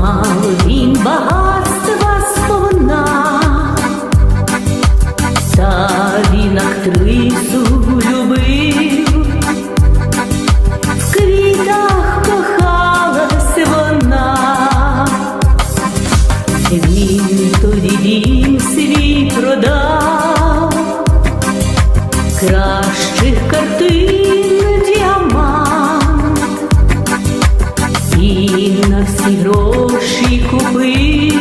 Мав він багатства сповна, та він актрису любив, в квітах кохалась вона, він тоді дім свій продав, кращих діамант на всі гроші купив